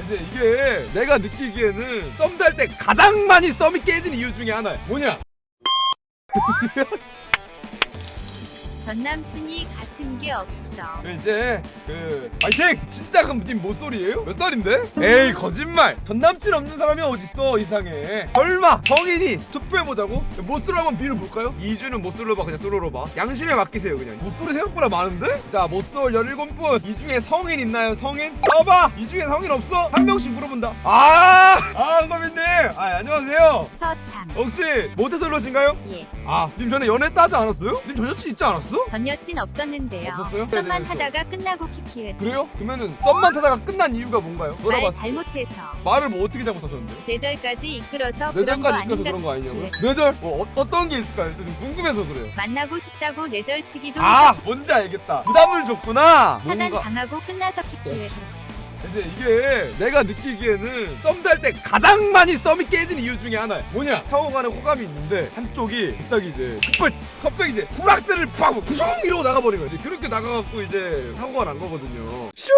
이제 이게 내가 느끼기에는 썸탈때 가장 많이 썸이 깨진 이유 중에 하나야. 뭐냐? 전 남친이 같은 게 없어. 이제 그 파이팅! 진짜 그럼 님 모쏠이에요? 몇 살인데? 에이 거짓말! 전 남친 없는 사람이 어딨어 이상해 설마 성인이 투표해보자고? 모쏠 한번 비를 볼까요? 2주는 모쏠로 봐 그냥 솔로로 봐 양심에 맡기세요 그냥 모쏠이 생각보다 많은데? 자 모쏠 17분 이 중에 성인 있나요 성인? 봐봐 이 중에 성인 없어? 한 명씩 물어본다 아! 아 은범이님! 아 안녕하세요 처참. 혹시 모태솔로신가요? 예. 아님 전에 연애 따지 않았어요? 님 전 여친 있지 않았어? 전 여친 없었는데요. 없었어요? 썸만 네네, 하다가 끝나고 키키을. 그래요? 그러면은 썸만 타다가 끝난 이유가 뭔가요? 말 물어봤어. 잘못해서 말을 뭐 어떻게 잘못하셨는데요? 뇌절까지 이끌어서 그런 거 뇌절까지 이끌어서 아닌가 그런 거 아니냐고요? 키키을. 뇌절? 뭐 어, 떤게 있을까요? 좀 궁금해서 그래요. 만나고 싶다고 뇌절 치기도 아 뭔지 알겠다. 부담을 줬구나. 차단 뭔가 당하고 끝나서 키키을. 이제 이게 내가 느끼기에는 썸 탈 때 가장 많이 썸이 깨진 이유 중에 하나야. 뭐냐? 타고 가는 호감이 있는데 한쪽이 갑자기 이제 급발 갑자기 이제 불악셀을 팍 부슝 이러고 나가버린 거지. 그렇게 나가갖고 이제 사고가 난 거거든요. 슈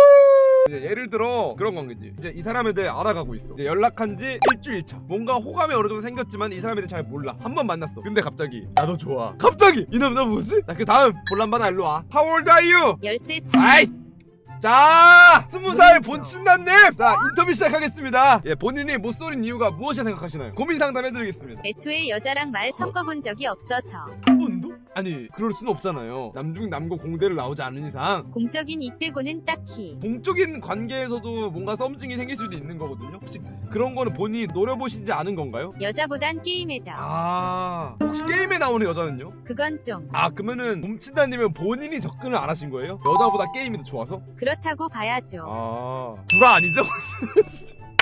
이제 예를 들어 그런 건 거지. 이제 이 사람에 대해 알아가고 있어. 이제 연락한 지 일주일 차. 뭔가 호감이 어느 정도 생겼지만 이 사람에 대해 잘 몰라. 한 번 만났어. 근데 갑자기 나도 좋아. 갑자기 이 남자 뭐지? 자그 다음 볼란바나 일로 와. How old are you? 13살. 아이 자 스무 살 본춘남님! 자 인터뷰 시작하겠습니다. 예 본인이 못 소린 이유가 무엇이라 생각하시나요? 고민 상담해드리겠습니다. 애초에 여자랑 말 섞어본 적이 없어서. 한 번도 아니 그럴 순 없잖아요. 남중 남고 공대를 나오지 않은 이상. 공적인 입 빼고는 딱히. 공적인 관계에서도 뭔가 썸씽이 생길 수도 있는 거거든요. 혹시 그런 거는 본인이 노려보시지 않은 건가요? 여자보단 게임에다 아 나오는 여자는요? 그건 좀 아 그러면은 봄친다님은 본인이 접근을 안 하신 거예요? 여자보다 게임이 더 좋아서? 그렇다고 봐야죠. 아 구라 아니죠?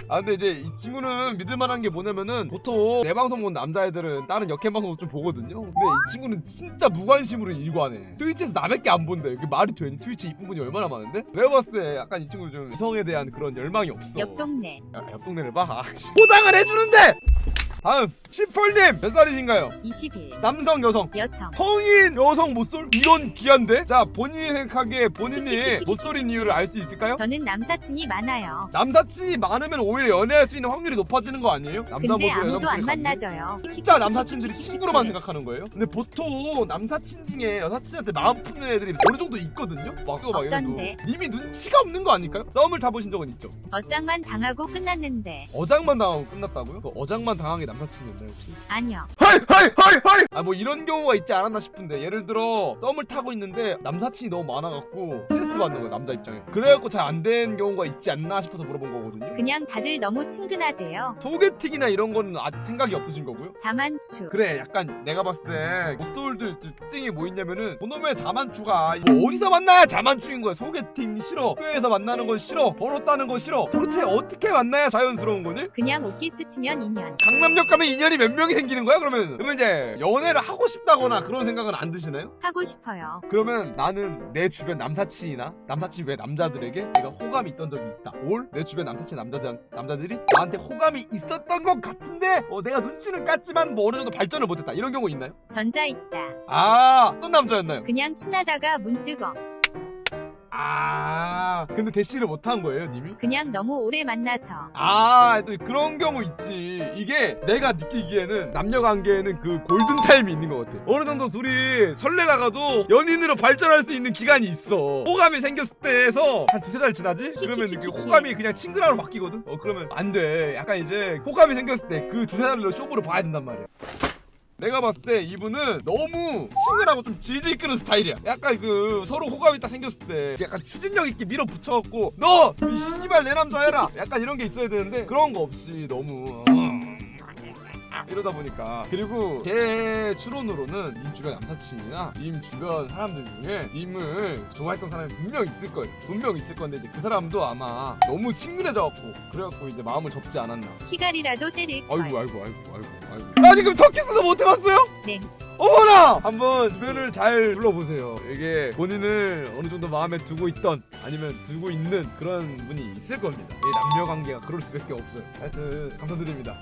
아 근데 이제 이 친구는 믿을만한 게 뭐냐면은 보통 내 방송 본 남자애들은 다른 역캠 방송도 좀 보거든요? 근데 이 친구는 진짜 무관심으로 일관해 트위치에서 남의 게안 본대. 그게 말이 되니 트위치 이쁜 분이 얼마나 많은데? 내가 봤을 때 약간 이 친구 좀 이성에 대한 그런 열망이 없어. 옆 동네. 야, 옆 동네를 봐? 아, 씨. 포장을 해주는데! 다음 시펄님 몇 살이신가요? 20일 남성 여성 여성 성인 여성 못쏠? 이건 귀한데? 자 본인이 생각하기에 본인이 못쏠인 이유를 알 수 있을까요? 저는 남사친이 많아요. 남사친이 많으면 오히려 연애할 수 있는 확률이 높아지는 거 아니에요? 남자 근데 모습, 아무도 안? 만나져요. 진짜 남사친들이 친구로만 생각하는 거예요? 근데 보통 남사친 중에 여사친한테 마음 푸는 애들이 어느 정도 있거든요? 막 그거 막 이런 거 어떤데? 님이 눈치가 없는 거 아닐까요? 썸을 타보신 적은 있죠? 어장만 당하고 끝났는데 어장만 당하고 끝났다고요? 그 어장만 당한 게 남사친이었나 요 혹시? 아니요. 하이 하이 하이 하이 아 뭐 이런 경우가 있지 않았나 싶은데 예를 들어 썸을 타고 있는데 남사친이 너무 많아갖고 스트레스 받는 거예요 남자 입장에서 그래갖고 잘 안 된 경우가 있지 않나 싶어서 물어본 거거든요 그냥 다들 너무 친근하대요. 소개팅이나 이런 거는 아직 생각이 없으신 거고요? 자만추. 그래 약간 내가 봤을 때 모쏠들 특징이 뭐 있냐면은 그놈의 자만추가 뭐 어디서 만나야 자만추인 거야 소개팅 싫어 학교에서 만나는 건 싫어 번호 따는 건 싫어 도대체 어떻게 만나야 자연스러운 거니? 그냥 웃기 스치면 인연. 강남역 가면 인연이 몇 명이 생기는 거야 그러면 그러면 이제 연애를 하고 싶다거나 그런 생각은 안 드시나요? 하고 싶어요. 그러면 나는 내 주변 남사친이나 남사친 외 남자들에게 내가 호감이 있던 적이 있다. 올 내 주변 남사친 남자들 남자들이 나한테 호감이 있었던 것 같은데 어, 내가 눈치는 깠지만 뭐 어느 정도 발전을 못했다. 이런 경우 있나요? 전자 있다. 아 어떤 남자였나요? 그냥 친하다가 문득 어. 아 근데 대시를 못 한 거예요, 님이? 그냥 너무 오래 만나서. 아, 또 그런 경우 있지. 이게 내가 느끼기에는 남녀 관계에는 그 골든 타임이 있는 것 같아. 어느 정도 둘이 설레다가도 연인으로 발전할 수 있는 기간이 있어. 호감이 생겼을 때에서 한 두세 달 지나지? 그러면 그 호감이 그냥 친근함으로 바뀌거든? 어, 그러면 안 돼. 약간 이제 호감이 생겼을 때 그 두세 달로 쇼부로 봐야 된단 말이야. 내가 봤을 때 이분은 너무 친근하고 좀 질질 끄는 스타일이야. 약간 그 서로 호감이 딱 생겼을 때 약간 추진력 있게 밀어붙여갖고 너! 이 씨발 내 남자 해라! 약간 이런 게 있어야 되는데 그런 거 없이 너무 어, 이러다 보니까 그리고 제 추론으로는 님 주변 남사친이나 님 주변 사람들 중에 님을 좋아했던 사람이 분명 있을 거예요. 분명 있을 건데 이제 그 사람도 아마 너무 친근해져갖고 그래갖고 이제 마음을 접지 않았나. 희갈이라도 때릴 걸. 아이고 아이고 아이고 아이고 아이고 아 지금 첫 키스도 못 해봤어요? 네. 어머나! 한번 주변을 잘 불러보세요 이게 본인을 어느 정도 마음에 두고 있던 아니면 두고 있는 그런 분이 있을 겁니다 이 남녀 관계가 그럴 수밖에 없어요 하여튼 감사드립니다